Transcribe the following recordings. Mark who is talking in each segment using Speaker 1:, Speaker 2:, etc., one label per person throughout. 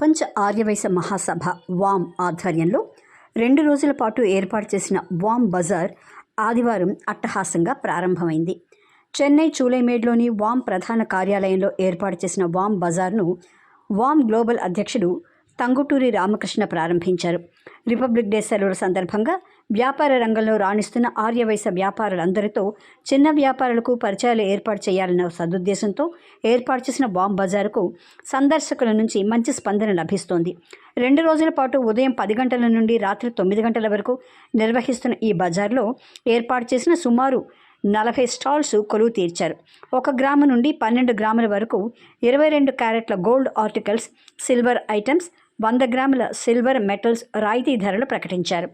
Speaker 1: ప్రపంచ ఆర్యవైశ్య మహాసభ వామ్ ఆధ్వర్యంలో రెండు రోజుల పాటు ఏర్పాటు చేసిన వామ్ బజార్ ఆదివారం అట్టహాసంగా ప్రారంభమైంది. చెన్నై చూలైమేడ్లోని వామ్ ప్రధాన కార్యాలయంలో ఏర్పాటు చేసిన వామ్ బజార్ను వామ్ గ్లోబల్ అధ్యక్షుడు తంగుటూరి రామకృష్ణ ప్రారంభించారు. రిపబ్లిక్ డే సెలవుల సందర్భంగా వ్యాపార రంగంలో రాణిస్తున్న ఆర్యవైశ్య వ్యాపారులందరితో చిన్న వ్యాపారులకు పరిచయాలు ఏర్పాటు చేయాలన్న సదుద్దేశంతో ఏర్పాటు చేసిన బాంబ్ బజారుకు సందర్శకుల నుంచి మంచి స్పందన లభిస్తోంది. రెండు రోజుల పాటు ఉదయం పది గంటల నుండి రాత్రి తొమ్మిది గంటల వరకు నిర్వహిస్తున్న ఈ బజార్లో ఏర్పాటు చేసిన సుమారు నలభై స్టాల్స్ కొలువు తీర్చారు. ఒక గ్రాము నుండి పన్నెండు గ్రాముల వరకు ఇరవై రెండు క్యారెట్ల గోల్డ్ ఆర్టికల్స్ సిల్వర్ ఐటమ్స్ వంద గ్రాముల సిల్వర్ మెటల్స్ రాయితీ ధరలు ప్రకటించారు.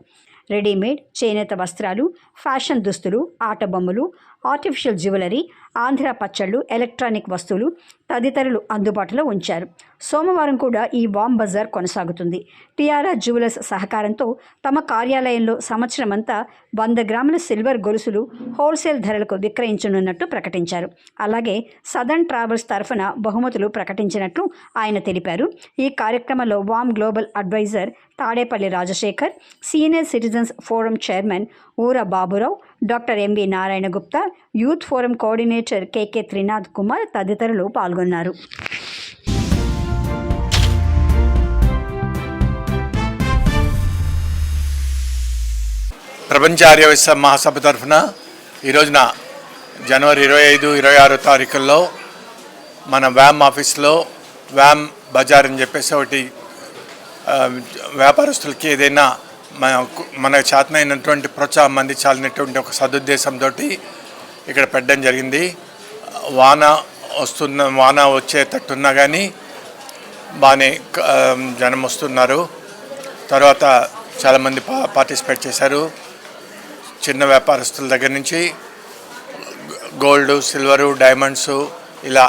Speaker 1: రెడీమేడ్ చేనేత వస్త్రాలు ఫ్యాషన్ దుస్తులు ఆట బొమ్మలు ఆర్టిఫిషియల్ జ్యువెలరీ ఆంధ్ర పచ్చళ్ళు ఎలక్ట్రానిక్ వస్తువులు తదితరులు అందుబాటులో ఉంచారు. సోమవారం కూడా ఈ వామ్ బజార్ కొనసాగుతుంది. టిఆర్ఆర్ జ్యువెలర్స్ సహకారంతో తమ కార్యాలయంలో సంవత్సరమంతా వంద గ్రాముల సిల్వర్ గొలుసులు హోల్సేల్ ధరలకు విక్రయించనున్నట్టు ప్రకటించారు. అలాగే సదర్న్ ట్రావెల్స్ తరఫున బహుమతులు ప్రకటించినట్లు ఆయన తెలిపారు. ఈ కార్యక్రమంలో వామ్ global advisor Tadepalli Rajasekhar senior citizens forum chairman Oora Baburao doctor MV Narayana Gupta youth forum coordinator KK Trinath Kumar తదితరులు పాల్గొన్నారు.
Speaker 2: ప్రపంచ ఆర్యవైశ్య మహాసభ తరఫున ఈ రోజున జనవరి ఇరవై ఐదు ఇరవై ఆరో తారీఖుల్లో మన వ్యామ్ ఆఫీస్లో వ్యామ్ బజార్ అని చెప్పేసి ఒకటి వ్యాపారస్తులకి ఏదైనా మన మన చేతనైనటువంటి ప్రోత్సాహం అందించాలనేటువంటి ఒక సదుద్దేశంతో ఇక్కడ పెట్టడం జరిగింది. వాన వస్తున్న వాన వచ్చేటట్టున్నా కానీ బాగానే జనం వస్తున్నారు. తర్వాత చాలామంది పా పార్టిసిపేట్ చేశారు. చిన్న వ్యాపారస్తుల దగ్గర నుంచి గోల్డ్ సిల్వరు డైమండ్స్ ఇలా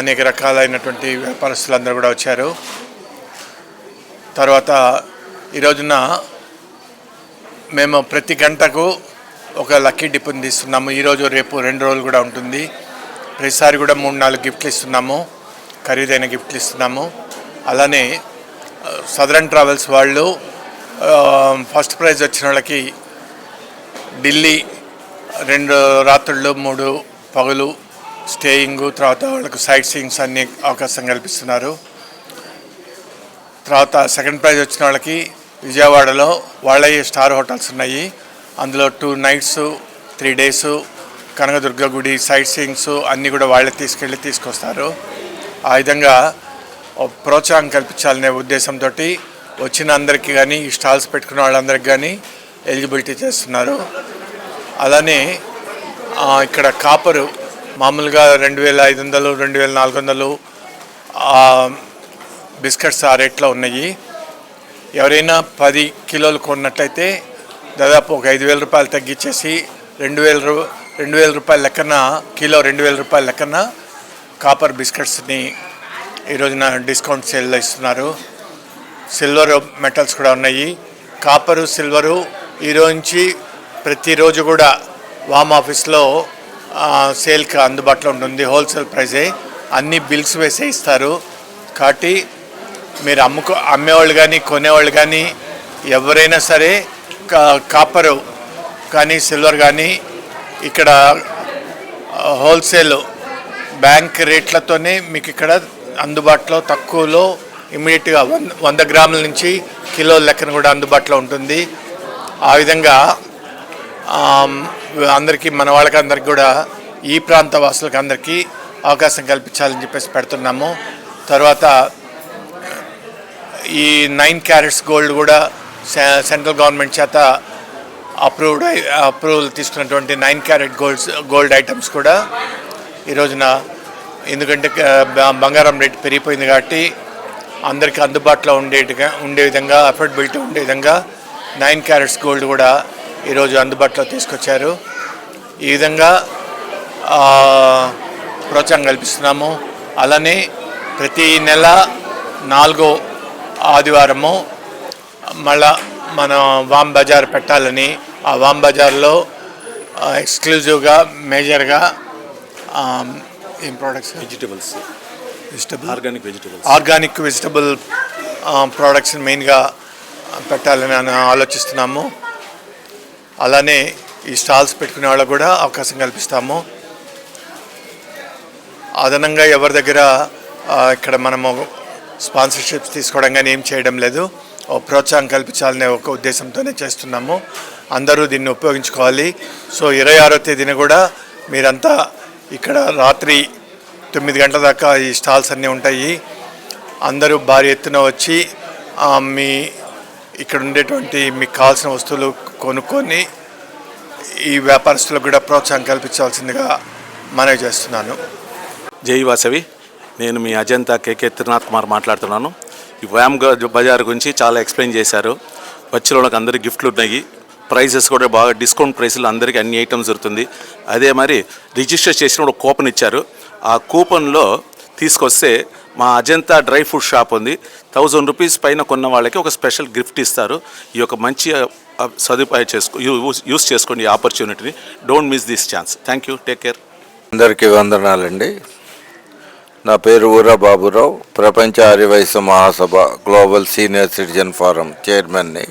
Speaker 2: అనేక రకాలైనటువంటి వ్యాపారస్తులందరూ కూడా వచ్చారు. తర్వాత ఈ రోజున మేము ప్రతి గంటకు ఒక లక్కీ డిప్ని తీస్తున్నాము. ఈరోజు రేపు రెండు రోజులు కూడా ఉంటుంది. ప్రతిసారి కూడా మూడు నాలుగు గిఫ్ట్లు ఇస్తున్నాము. ఖరీదైన గిఫ్ట్లు ఇస్తున్నాము. అలానే సదరన్ ట్రావెల్స్ వాళ్ళు ఫస్ట్ ప్రైజ్ వచ్చిన వాళ్ళకి ఢిల్లీ రెండు రాత్రుళ్ళు మూడు పగులు స్టేయింగ్ తర్వాత వాళ్ళకు సైట్ సీయింగ్స్ అన్ని అవకాశం కల్పిస్తున్నారు. తర్వాత సెకండ్ ప్రైజ్ వచ్చిన వాళ్ళకి విజయవాడలో వాళ్ళ స్టార్ హోటల్స్ ఉన్నాయి. అందులో two nights three days Kanakadurga గుడి సైట్ సీయింగ్స్ అన్నీ కూడా వాళ్ళే తీసుకెళ్ళి తీసుకొస్తారు. ఆ విధంగా ప్రోత్సాహం కల్పించాలనే ఉద్దేశంతో వచ్చిన అందరికీ కానీ ఈ స్టాల్స్ పెట్టుకున్న వాళ్ళందరికీ కానీ ఎలిజిబిలిటీ చేస్తున్నారు. అలానే ఇక్కడ కాపరు మామూలుగా రెండు వేల ఐదు వందలు రెండు వేల నాలుగు వందలు బిస్కెట్స్ ఆ రేట్లో ఉన్నాయి. ఎవరైనా పది కిలోలు కొన్నట్లయితే దాదాపు ఒక ఐదు వేల రూపాయలు తగ్గించేసి రెండు వేల రూ రెండు వేల రూపాయల లెక్కన కిలో రెండు వేల రూపాయల లెక్కన కాపర్ బిస్కెట్స్ని ఈరోజున డిస్కౌంట్ సేల్లో ఇస్తున్నారు. సిల్వర్ మెటల్స్ కూడా ఉన్నాయి. కాపరు సిల్వరు ఈరోజు నుంచి ప్రతిరోజు కూడా వామ్ ఆఫీస్లో సేల్కి అందుబాటులో ఉంటుంది. హోల్సేల్ ప్రైజే. అన్ని బిల్స్ వేసే ఇస్తారు. కాబట్టి మీరు అమ్ముకో అమ్మేవాళ్ళు కానీ కొనేవాళ్ళు కానీ ఎవరైనా సరే కా- కాపరు కానీ సిల్వర్ కానీ ఇక్కడ హోల్సేలు హోల్సేల్ బ్యాంక్ రేట్లతోనే మీకు ఇక్కడ అందుబాటులో తక్కువలో ఇమీడియట్గా వంద వంద గ్రాముల నుంచి కిలో లెక్కన కూడా అందుబాటులో ఉంటుంది. ఆ విధంగా అందరికీ మన వాళ్ళకి అందరికీ కూడా ఈ ప్రాంత వాసులకి అందరికీ అవకాశం కల్పించాలని చెప్పేసి పెడుతున్నాము. తర్వాత ఈ నైన్ క్యారెట్స్ గోల్డ్ కూడా సె- సెంట్రల్ గవర్నమెంట్ చేత అప్రూవ్డ్ అప్రూవల్ తీసుకున్నటువంటి nine carat golds gold items కూడా ఈ రోజున ఎందుకంటే బంగారం రేట్ పెరిగిపోయింది కాబట్టి అందరికీ అందుబాటులో ఉండేట్టుగా ఉండే విధంగా అఫోర్డబిలిటీ ఉండే విధంగా నైన్ క్యారెట్స్ గోల్డ్ కూడా ఈరోజు అందుబాటులో తీసుకొచ్చారు. ఈ విధంగా ప్రోత్సాహం కల్పిస్తున్నాము. అలానే ప్రతి నెల నాలుగో ఆదివారము మళ్ళా మన వామ్ బజార్ పెట్టాలని. ఆ వామ్ బజార్లో ఎక్స్క్లూజివ్గా మేజర్గా ఏం products
Speaker 3: vegetables
Speaker 2: vegetable
Speaker 3: organic vegetables
Speaker 2: organic vegetable ప్రోడక్ట్స్ని మెయిన్గా పెట్టాలని అని ఆలోచిస్తున్నాము. అలానే ఈ స్టాల్స్ పెట్టుకునే వాళ్ళకు కూడా అవకాశం కల్పిస్తాము. అదనంగా ఎవరి దగ్గర ఇక్కడ మనము స్పాన్సర్షిప్స్ తీసుకోవడం కానీ ఏం చేయడం లేదు. ప్రోత్సాహం కల్పించాలనే ఒక ఉద్దేశంతోనే చేస్తున్నాము. అందరూ దీన్ని ఉపయోగించుకోవాలి. సో ఇరవై ఆరో తేదీన కూడా మీరంతా ఇక్కడ రాత్రి తొమ్మిది గంటల దాకా ఈ స్టాల్స్ అన్నీ ఉంటాయి. అందరూ భారీ ఎత్తున వచ్చి మీ ఇక్కడ ఉండేటువంటి మీకు కావాల్సిన వస్తువులు కొనుక్కొని ఈ వ్యాపారస్తులకు కూడా ప్రోత్సాహం కల్పించాల్సిందిగా మనవి చేస్తున్నాను.
Speaker 3: జై వాసవి. నేను మీ అజంతా కేకే త్రినాథ్ కుమార్ మాట్లాడుతున్నాను. ఈ వ్యామ్ బజార్ గురించి చాలా ఎక్స్ప్లెయిన్ చేశారు. వచ్చిన వాళ్ళకి అందరికి గిఫ్ట్లు ఉన్నాయి. ప్రైజెస్ కూడా బాగా డిస్కౌంట్ ప్రైస్లో అందరికీ అన్ని ఐటమ్స్ దొరుకుతుంది. అదే మరి రిజిస్టర్ చేసిన ఒక కూపన్ ఇచ్చారు. ఆ కూపన్లో తీసుకొస్తే మా అజంతా డ్రై ఫ్రూట్ షాప్ ఉంది. థౌజండ్ రూపీస్ పైన కొన్న వాళ్ళకి ఒక స్పెషల్ గిఫ్ట్ ఇస్తారు. ఈ యొక్క మంచి సదుపాయం చేసుకో యూస్- యూస్ చేసుకోండి ఈ ఆపర్చునిటీని. Don't miss this chance. Thank you take care.
Speaker 4: అందరికీ వందనాలండి. నా పేరు ఊరా బాబురావు. ప్రపంచ ఆర్యవయస్సు మహాసభ గ్లోబల్ సీనియర్ సిటిజన్ ఫోరం చైర్మన్ని.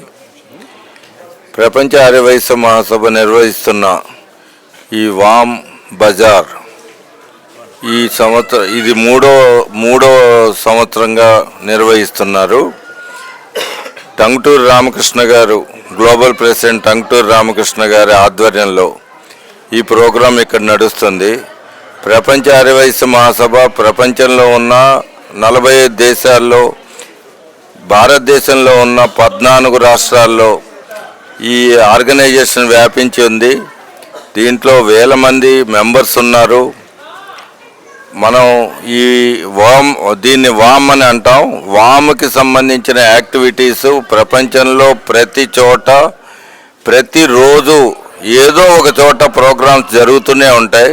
Speaker 4: ప్రపంచ ఆర్యవయస్సు మహాసభ నిర్వహిస్తున్న ఈ వామ్ బజార్ ఈ సంవత్సరం ఇది మూడో మూడో సంవత్సరంగా నిర్వహిస్తున్నారు. టంగుటూరు రామకృష్ణ గారు గ్లోబల్ ప్రెసిడెంట్ టంగుటూరు రామకృష్ణ గారి ఆధ్వర్యంలో ఈ ప్రోగ్రాం ఇక్కడ నడుస్తుంది. ప్రపంచ అరవైస్ మహాసభ ప్రపంచంలో ఉన్న నలభై ఐదు దేశాల్లో భారతదేశంలో ఉన్న పద్నాలుగు రాష్ట్రాల్లో ఈ ఆర్గనైజేషన్ వ్యాపించి ఉంది. దీంట్లో వేల మంది మెంబర్స్ ఉన్నారు. మనం ఈ వామ్ దీన్ని వామ్ అని అంటాం. వామ్కి సంబంధించిన యాక్టివిటీస్ ప్రపంచంలో ప్రతి చోట ప్రతిరోజు ఏదో ఒక చోట ప్రోగ్రామ్స్ జరుగుతూనే ఉంటాయి.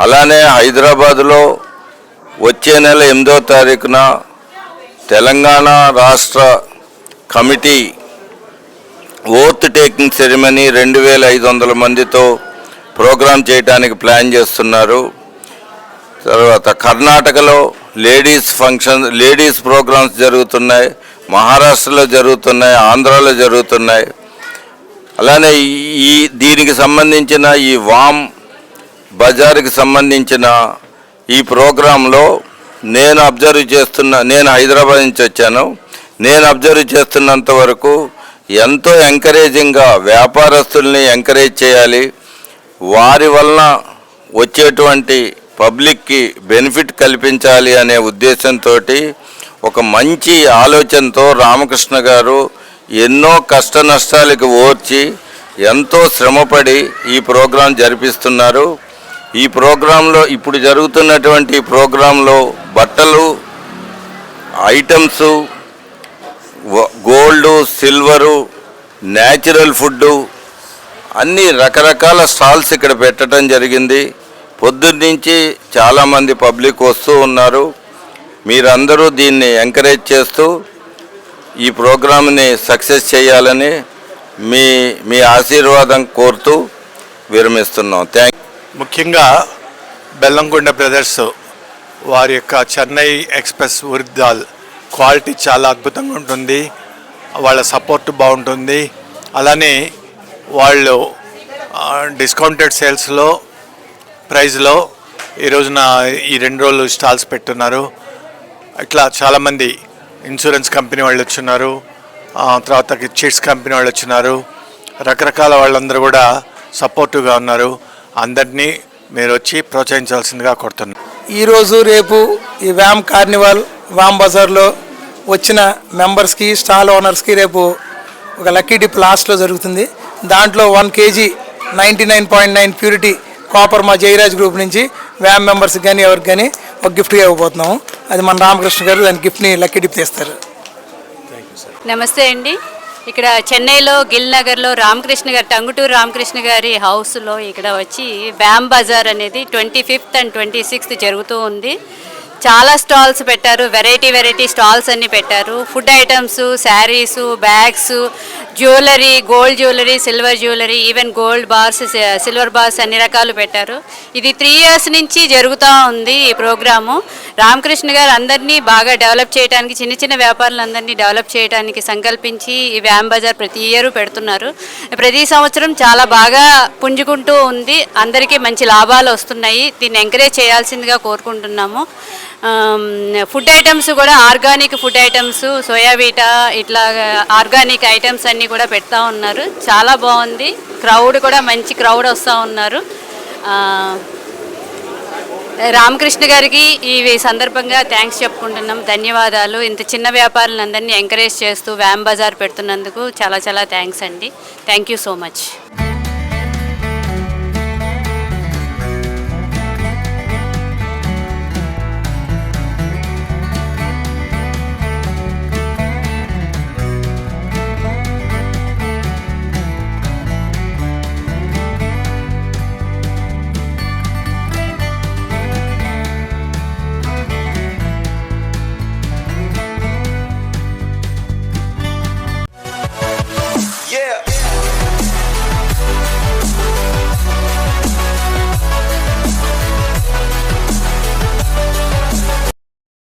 Speaker 4: అలానే హైదరాబాదులో వచ్చే నెల ఎనిమిదో తారీఖున తెలంగాణ రాష్ట్ర కమిటీ ఓత్ టేకింగ్ సెరమనీ రెండు వేల ఐదు వందల మందితో ప్రోగ్రాం చేయడానికి ప్లాన్ చేస్తున్నారు. తర్వాత కర్ణాటకలో లేడీస్ ఫంక్షన్ లేడీస్ ప్రోగ్రామ్స్ జరుగుతున్నాయి మహారాష్ట్రలో జరుగుతున్నాయి ఆంధ్రాలో జరుగుతున్నాయి. అలానే ఈ- ఈ దీనికి సంబంధించిన ఈ వామ్ బజార్కి సంబంధించిన ఈ ప్రోగ్రాంలో నేను అబ్జర్వ్ చేస్తున్న నేను హైదరాబాద్ నుంచి వచ్చాను. నేను అబ్జర్వ్ చేస్తున్నంత వరకు ఎంతో ఎంకరేజింగ్గా వ్యాపారస్తుల్ని ఎంకరేజ్ చేయాలి. వారి వలన వచ్చేటువంటి పబ్లిక్కి బెనిఫిట్ కల్పించాలి అనే ఉద్దేశంతో ఒక మంచి ఆలోచనతో రామకృష్ణ గారు ఎన్నో కష్ట నష్టాలకు ఓర్చి ఎంతో శ్రమపడి ఈ ప్రోగ్రాం జరిపిస్తున్నారు. ఈ ప్రోగ్రాంలో ఇప్పుడు జరుగుతున్నటువంటి ప్రోగ్రాంలో బట్టలు items gold silver natural food అన్ని రకరకాల స్టాల్స్ ఇక్కడ పెట్టడం జరిగింది. పొద్దున్నుంచి చాలామంది పబ్లిక్ వస్తూ ఉన్నారు. మీరందరూ దీన్ని ఎంకరేజ్ చేస్తూ ఈ ప్రోగ్రామ్ని సక్సెస్ చేయాలని మీ మీ ఆశీర్వాదం కోరుతూ విరమిస్తున్నాం. థ్యాంక్
Speaker 2: ముఖ్యంగా బెల్లంకొండ బ్రదర్స్ వారి యొక్క చెన్నై ఎక్స్ప్రెస్ ఉరిదాల్ క్వాలిటీ చాలా అద్భుతంగా ఉంటుంది. వాళ్ళ సపోర్ట్ బాగుంటుంది. అలానే వాళ్ళు డిస్కౌంటెడ్ సేల్స్లో ప్రైస్లో ఈ రోజున ఈ రెండు రోజులు స్టాల్స్ పెట్టున్నారు. ఇట్లా చాలామంది ఇన్సూరెన్స్ కంపెనీ వాళ్ళు వచ్చినారు తర్వాత చిట్స్ కంపెనీ వాళ్ళు వచ్చినారు రకరకాల వాళ్ళందరూ కూడా సపోర్టివ్గా ఉన్నారు. అందరినీ మీరు వచ్చి ప్రోత్సహించాల్సిందిగా కోరుతున్నాను.
Speaker 5: ఈరోజు రేపు ఈ వ్యామ్ కార్నివాల్ వామ్ బజార్లో వచ్చిన మెంబర్స్కి స్టాల్ ఓనర్స్కి రేపు ఒక లక్కీ డిప్ లాస్ట్లో జరుగుతుంది. దాంట్లో one KG ninety nine point nine purity copper మా జయరాజ్ గ్రూప్ నుంచి వ్యామ్ మెంబర్స్కి కానీ ఎవరికి కానీ ఒక గిఫ్ట్గా ఇవ్వబోతున్నాము అది మన రామకృష్ణ గారు దాని గిఫ్ట్ని లక్కీ డిప్ తెస్తారు.
Speaker 6: నమస్తే అండి. ఇక్కడ చెన్నైలో గిల్ నగర్లో రామకృష్ణ గారి టంగుటూరు రామకృష్ణ గారి హౌస్లో ఇక్కడ వచ్చి బ్యామ్ బజార్ అనేది twenty fifth and twenty sixth జరుగుతూ ఉంది. చాలా స్టాల్స్ పెట్టారు వెరైటీ వెరైటీ స్టాల్స్ అన్ని పెట్టారు. Food items saris bags jewellery gold jewellery silver jewellery even gold bars silver bars అన్ని రకాలు పెట్టారు. ఇది త్రీ ఇయర్స్ నుంచి జరుగుతూ ఉంది ఈ ప్రోగ్రాము. రామకృష్ణ గారు అందరినీ బాగా డెవలప్ చేయడానికి చిన్న చిన్న వ్యాపారులందరినీ డెవలప్ చేయడానికి సంకల్పించి ఈ వ్యామ్ బజార్ ప్రతి ఇయర్ పెడుతున్నారు. ప్రతి సంవత్సరం చాలా బాగా పుంజుకుంటూ ఉంది. అందరికీ మంచి లాభాలు వస్తున్నాయి. దీన్ని ఎంకరేజ్ చేయాల్సిందిగా కోరుకుంటున్నాము. ఫుడ్ ఐటమ్స్ కూడా ఆర్గానిక్ ఫుడ్ ఐటమ్స్ సోయాబీటా ఇట్లా ఆర్గానిక్ ఐటమ్స్ అన్నీ కూడా పెడతా ఉన్నారు. చాలా బాగుంది. క్రౌడ్ కూడా మంచి క్రౌడ్ వస్తూ ఉన్నారు. రామకృష్ణ గారికి ఈ సందర్భంగా థ్యాంక్స్ చెప్పుకుంటున్నాం. ధన్యవాదాలు. ఇంత చిన్న వ్యాపారులందరినీ ఎంకరేజ్ చేస్తూ వ్యామ్ బజార్ పెడుతున్నందుకు చాలా చాలా థ్యాంక్స్ అండి. Thank you so much